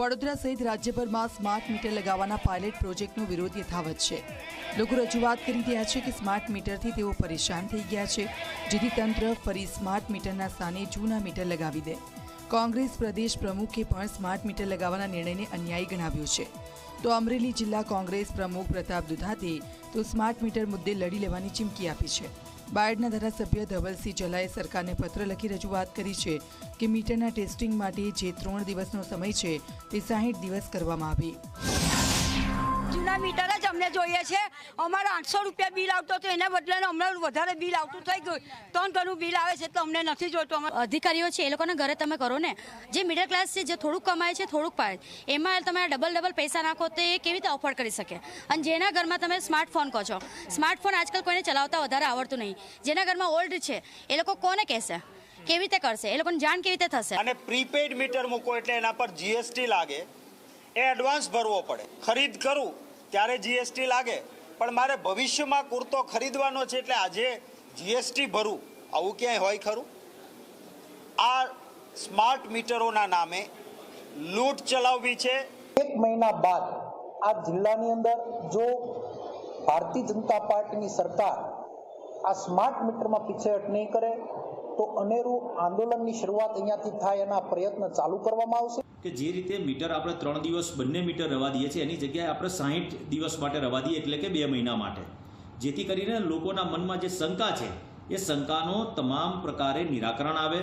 વડોદરા સહિત રાજ્યભરમાં smart meter લગાવવાના pilot પ્રોજેક્ટનો વિરોધ યથાવત છે. લોકો રજૂઆત કરી રહ્યા છે કે સ્માર્ટ મીટરથી તેઓ પરેશાન થઈ ગયા છે, જેથી તંત્ર ફરી સ્માર્ટ મીટરના સ્થાને જૂના મીટર લગાવી દે. કોંગ્રેસ પ્રદેશ પ્રમુખે પણ સ્માર્ટ મીટર લગાવવાના નિર્ણયને અન્યાયી ગણાવ્યો છે. તો અમરેલી જિલ્લા કોંગ્રેસ પ્રમુખ પ્રતાપ દુધાતે તો સ્માર્ટ મીટર મુદ્દે લડી લેવાની ચીમકી આપી છે. બાયડના ધારાસભ્ય ધવલસિંહ ઝલાએ સરકારને પત્ર લખી રજૂઆત કરી છે કે મીટરના ટેસ્ટિંગ માટે જે ત્રણ દિવસનો સમય છે તે સાહીઠ દિવસ કરવામાં આવે જૂના મીટર જ અમને જોઈએ છે. અમારે આઠસો રૂપિયા બિલ આવતો હતો એના બદલે હમણાં વધારે બિલ આવતું થઈ ગયું. ત્રણ ઘણું બિલ આવે છે તો અમને નથી જોઈતું. અમારે અધિકારીઓ છે એ લોકોના ઘરે તમે કરો ને. જે મિડલ ક્લાસ છે જે થોડુંક કમાય છે થોડુંક પાય. એમાં તમે ડબલ ડબલ પૈસા નાખો તો એ કેવી રીતે ઓફર કરી શકે? અને જેના ઘરમાં તમે સ્માર્ટફોન કહો છો સ્માર્ટફોન આજકાલ કોઈને ચલાવતા વધારે આવડતું નહીં. જેના ઘરમાં ઓલ્ડ છે એ લોકો કોને કહેશે? કેવી રીતે કરશે? એ લોકોને જાણ કેવી રીતે થશે? અને પ્રીપેડ મીટર મૂકો એટલે એના પર જીએસટી લાગે. એ એડવાન્સ ભરવો પડે. ખરીદ કરું ત્યારે જીએસટી લાગે. પણ મારે ભવિષ્યમાં કુર્તો ખરીદવાનો છે એટલે આજે જીએસટી ભરું. આવું ક્યાંય હોય ખરું? આ સ્માર્ટ મીટરોના નામે લૂંટ ચલાવવી છે. એક મહિના બાદ આ જિલ્લાની અંદર જો ભારતીય જનતા પાર્ટીની સરકાર આ સ્માર્ટ મીટરમાં પીછેહટ નહીં કરે તો અનેરું આંદોલનની શરૂઆત અહીંયાથી થાય એના પ્રયત્ન ચાલુ કરવામાં આવશે. કે જે રીતે મીટર આપણે ત્રણ દિવસ બંને મીટર રવા દઈએ છીએ, એની જગ્યાએ આપણે સાહીઠ દિવસ માટે રવા દઈએ એટલે કે બે મહિના માટે. જેથી કરીને લોકોના મનમાં જે શંકા છે, એ શંકાનો તમામ પ્રકારે નિરાકરણ આવે.